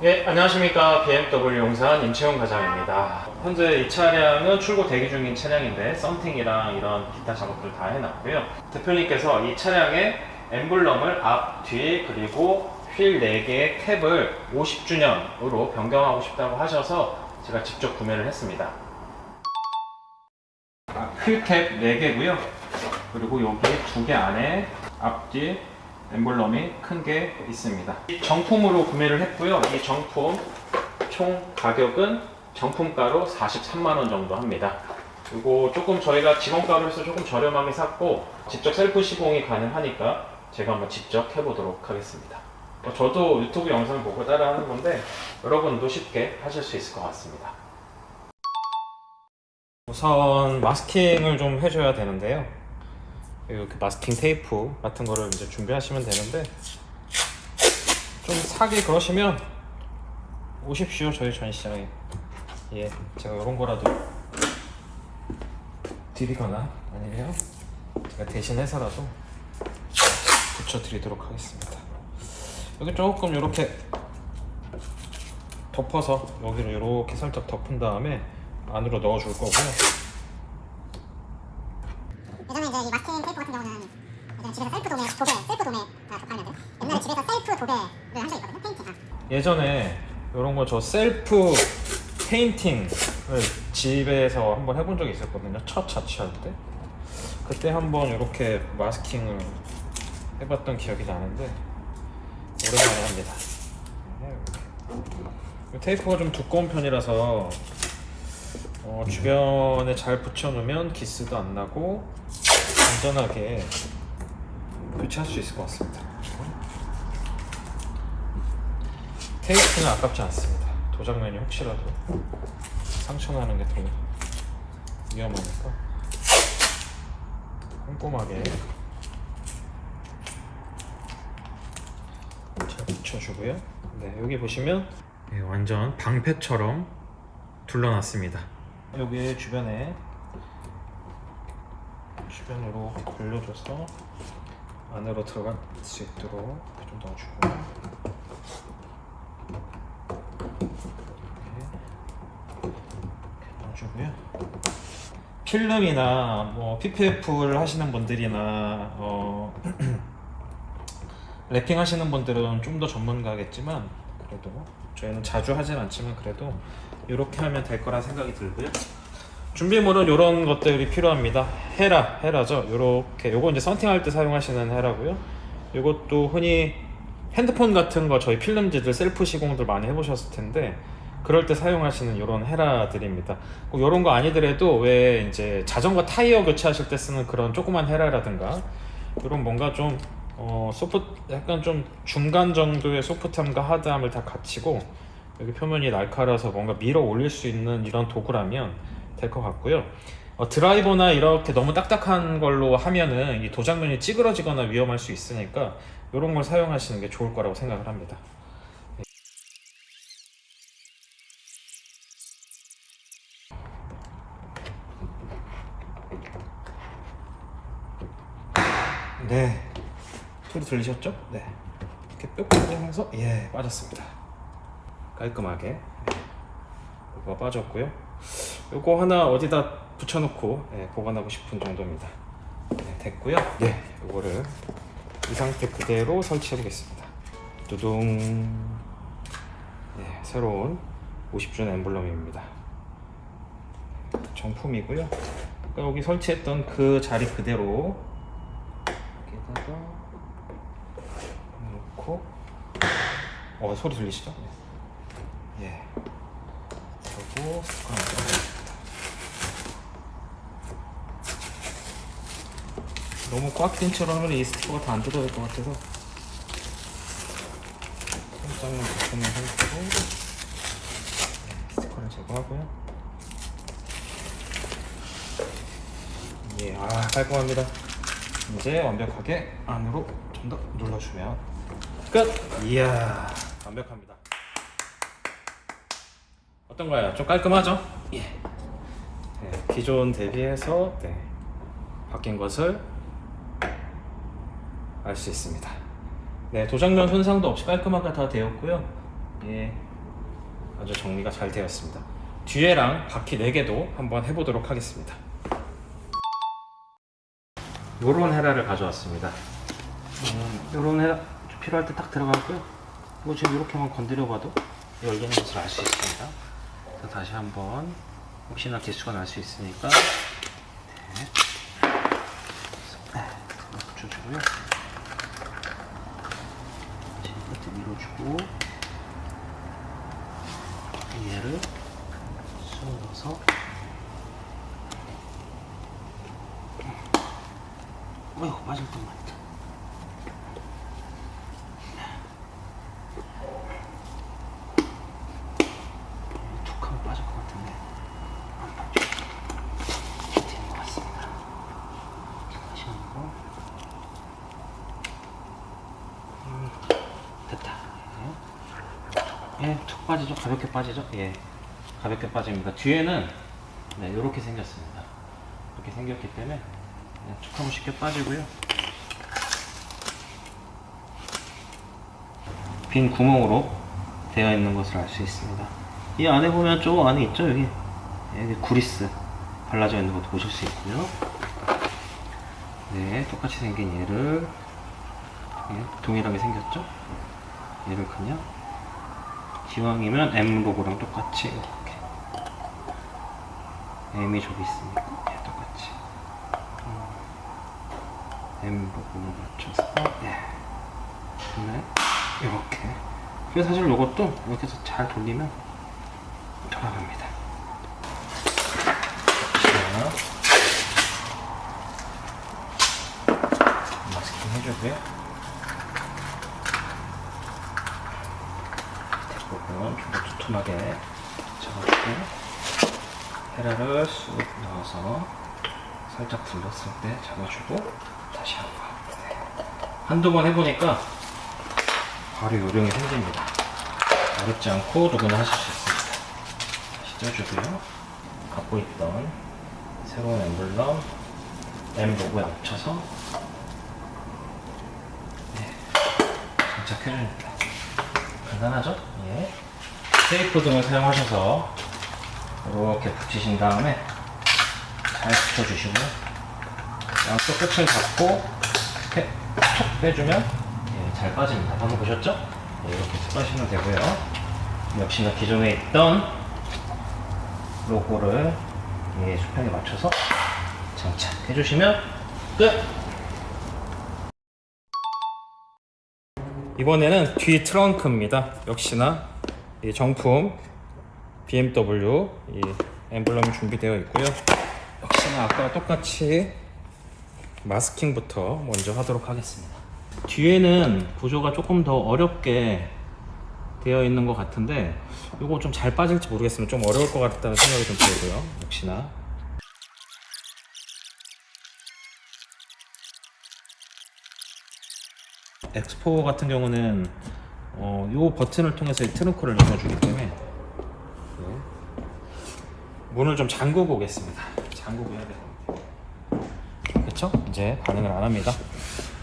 예, 안녕하십니까. BMW 용산 임채용 과장입니다. 현재 이 차량은 출고 대기 중인 차량인데 썬팅이랑 이런 기타 작업들 다 해놨고요. 대표님께서 이 차량의 엠블럼을 앞, 뒤, 그리고 휠 4개의 탭을 50주년으로 변경하고 싶다고 하셔서 제가 직접 구매를 했습니다. 아, 휠캡 4개고요. 그리고 여기 두 개 안에 앞뒤 엠블럼이 큰 게 있습니다. 이 정품으로 구매를 했고요. 이 정품 총 가격은 정품가로 43만 원 정도 합니다. 그리고 조금 저희가 직원가로 해서 조금 저렴하게 샀고 직접 셀프 시공이 가능하니까 제가 한번 직접 해보도록 하겠습니다. 어, 저도 유튜브 영상 보고 따라하는 건데 여러분도 쉽게 하실 수 있을 것 같습니다. 우선 마스킹을 좀 해줘야 되는데요. 이렇게 마스킹 테이프 같은 거를 이제 준비하시면 되는데 좀 사기 그러시면 오십시오 저희 전시장에. 예 제가 이런 거라도 드리거나 아니면 제가 대신해서라도 붙여드리도록 하겠습니다. 여기 조금 이렇게 덮어서 여기를 이렇게 살짝 덮은 다음에 안으로 넣어줄 거고요 예전에 이제 이 마스킹 테이프 같은 경우는 예전에 집에서 셀프 도매, 도배, 셀프 도매가 접하는데 옛날에 집에서 셀프 도배를 한 적이 있거든요. 페인팅. 아, 예전에 이런 거 저 셀프 페인팅을 집에서 한번 해본 적이 있었거든요. 첫 자취할 때. 그때 한번 이렇게 마스킹을 해봤던 기억이 나는데 오랜만에 합니다. 네. 테이프가 좀 두꺼운 편이라서 어, 주변에 잘 붙여놓으면 기스도 안 나고 안전하게 교체할 수 있을 것 같습니다. 테이프는 아깝지 않습니다. 도장면이 혹시라도 상처 나는 게 더 위험하니까 꼼꼼하게 잘 붙여주고요. 네, 여기 보시면 네, 완전 방패처럼 둘러놨습니다. 여기 주변에 주변으로 돌려줘서 안으로 들어갈 수 있도록 이렇게 좀 넣어주고 넣어주고요. 필름이나 뭐 PPF를 하시는 분들이나 어, 랩핑 하시는 분들은 좀 더 전문가겠지만 그래도 저희는 자주 하진 않지만 그래도 이렇게 하면 될 거라 생각이 들고요. 준비물은 이런 것들이 필요합니다. 헤라, 헤라죠. 이렇게 요거 이제 썬팅할 때 사용하시는 헤라고요. 이것도 흔히 핸드폰 같은 거 저희 필름지들 셀프 시공들 많이 해보셨을 텐데 그럴 때 사용하시는 이런 헤라들입니다. 꼭 이런 거 아니더라도 왜 이제 자전거 타이어 교체하실 때 쓰는 그런 조그만 헤라라든가 이런 뭔가 좀 어, 소프 약간 좀 중간 정도의 소프트함과 하드함을 다 갖추고 여기 표면이 날카로워서 뭔가 밀어 올릴 수 있는 이런 도구라면 될 것 같고요. 어, 드라이버나 이렇게 너무 딱딱한 걸로 하면은 이 도장면이 찌그러지거나 위험할 수 있으니까 이런 걸 사용하시는 게 좋을 거라고 생각을 합니다. 네. 소리 들리셨죠? 네. 이렇게 뿅뿅하면서 예 빠졌습니다. 깔끔하게 네. 이거 빠졌고요. 요거 하나 어디다 붙여놓고 예, 보관하고 싶은 정도입니다. 네, 됐고요. 네, 요거를 이 상태 그대로 설치해 보겠습니다. 두둥. 네, 새로운 50주년 엠블럼입니다. 정품이고요. 아까 여기 설치했던 그 자리 그대로 여기다가 놓고 어 소리 들리시죠? 네. 예. 그리고 스티커 하나 뜯어보겠습니다. 너무 꽉낀 채로 하면 이 스티커가 다 안 뜯어질 것 같아서 살짝만 붙이는 상태로 네, 스티커를 제거하고요. 예, 아 깔끔합니다. 이제 완벽하게 안으로 좀 더 눌러주면 끝! 이야 완벽합니다. 어떤가요? 좀 깔끔하죠? 예. 네, 기존 대비해서 네, 바뀐 것을 알 수 있습니다. 네, 도장면 손상도 없이 깔끔하게 다 되었고요. 예, 아주 정리가 잘 되었습니다. 뒤에랑 바퀴 4개도 한번 해보도록 하겠습니다. 요런 헤라를 가져왔습니다. 음, 요런 헤라 좀 필요할 때 딱 들어가고요. 이거 지금 이렇게만 건드려봐도 열리는 것을 알 수 있습니다. 그래서 다시 한번 혹시나 개수가 날 수 있으니까 네. 네, 붙여주고요. 끝에 밀어주고 얘를 쑥 넣어서 어이구 빠질 뻔만 했다. 툭 하면 빠질 것 같은데 안 빠져. 되는 것 같습니다. 다시 한번 음, 됐다. 예, 예, 툭 빠지죠. 가볍게 빠지죠. 예, 가볍게 빠집니다. 뒤에는 네, 이렇게 생겼습니다. 이렇게 생겼기 때문에 네, 툭 하면 쉽게 빠지고요. 빈 구멍으로 되어 있는 것을 알 수 있습니다. 이 안에 보면 저 안에 있죠 여기 여기 구리스 발라져 있는 것도 보실 수 있고요. 네, 똑같이 생긴 얘를 예, 동일하게 생겼죠? 얘를 그냥 기왕이면 M 로고랑 똑같이 이렇게. M이 저기 있으니까 예, 똑같이. 음, M 로고를 맞춰서 예. 네, 이렇게. 그래서 사실 이것도 이렇게 해서 잘 돌리면 돌아갑니다. 자, 마스킹 해주고요 대부분 좀 더 두툼하게 잡아주고 헤라를 쑥 넣어서 살짝 들렸을 때 잡아주고 다시 한번. 네. 한두 번 해보니까 바로 요령이 생깁니다. 어렵지 않고 누구나 하실 수 있습니다. 다시 쪄주고요. 갖고 있던 새로운 엠블럼 M 로고에 맞춰서 네, 장착해줍니다 간단하죠? 예. 테이프 등을 사용하셔서 이렇게 붙이신 다음에 잘 붙여주시고 양쪽 끝을 잡고 이렇게 툭 빼주면 예, 잘 빠집니다. 방금 보셨죠? 예, 이렇게 툭 빠시면 되고요. 역시나 기존에 있던 로고를 예, 수평에 맞춰서 장착해주시면 끝! 이번에는 뒤 트렁크입니다. 역시나 이 정품 BMW 이 엠블럼이 준비되어 있고요. 역시나 아까와 똑같이 마스킹부터 먼저 하도록 하겠습니다. 뒤에는 구조가 조금 더 어렵게 되어 있는 것 같은데 이거 좀 잘 빠질지 모르겠으면 좀 어려울 것 같다는 생각이 좀 들고요. 역시나 엑스포 같은 경우는 어, 이 버튼을 통해서 이 트렁크를 열어주기 때문에 네. 문을 좀 잠그고 오겠습니다. 잠그고 해야 돼요. 그렇죠? 이제 반응을 안 합니다.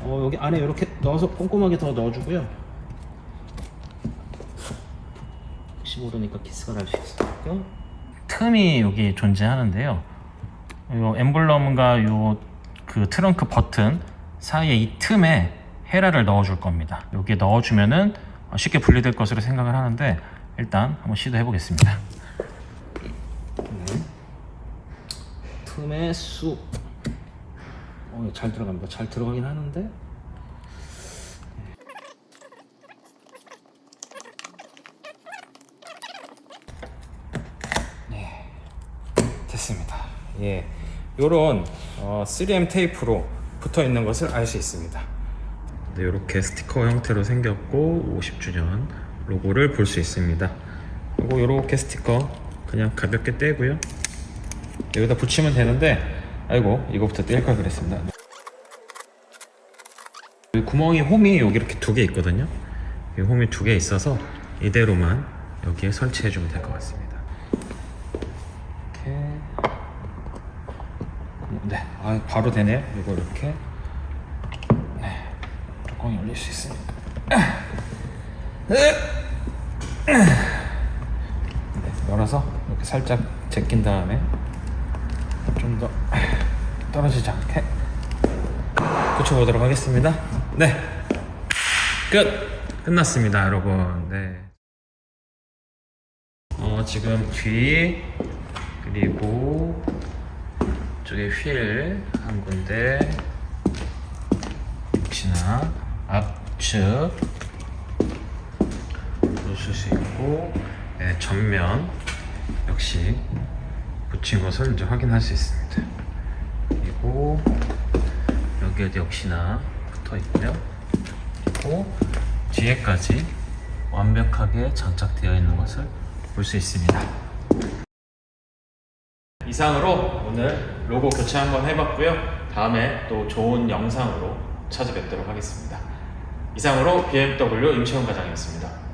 어, 여기 안에 이렇게 넣어서 꼼꼼하게 더 넣어주고요. 혹시 모르니까 키스가 날 수 있으니까. 틈이 여기 존재하는데요. 요 엠블럼과 요 그 트렁크 버튼 사이에 이 틈에 헤라를 넣어줄 겁니다. 여기에 넣어주면은 쉽게 분리될 것으로 생각을 하는데 일단 한번 시도해 보겠습니다. 네. 틈에 쑥. 어, 잘 들어갑니다. 잘 들어가긴 하는데. 네. 됐습니다. 예. 요런 어, 3M 테이프로 붙어 있는 것을 알 수 있습니다. 네, 이렇게 스티커 형태로 생겼고 50주년 로고를 볼 수 있습니다. 그리고 이렇게 스티커 그냥 가볍게 떼고요. 여기다 붙이면 되는데 아이고 이거부터 뗄 걸 그랬습니다. 이 구멍이 홈이 여기 이렇게 두 개 있거든요. 이 홈이 두 개 있어서 이대로만 여기에 설치해 주면 될 것 같습니다. 이렇게 네, 아 바로 되네요. 이거 이렇게 열릴 수 있습니다. 들어서 이렇게 살짝 제낀 다음에 좀 더 떨어지지 않게 붙여보도록 하겠습니다. 네, 끝 끝났습니다, 여러분. 네. 어, 지금 뒤 그리고 쪽에 휠 한 군데 역시나 앞측 놓을 수 있고 네, 전면 역시 붙인 것을 이제 확인할 수 있습니다. 그리고 여기에도 역시나 붙어 있고요. 그리고 뒤에까지 완벽하게 장착되어 있는 것을 볼 수 있습니다. 이상으로 오늘 로고 교체 한번 해봤고요. 다음에 또 좋은 영상으로 찾아뵙도록 하겠습니다. 이상으로 BMW 임채원 과장이었습니다.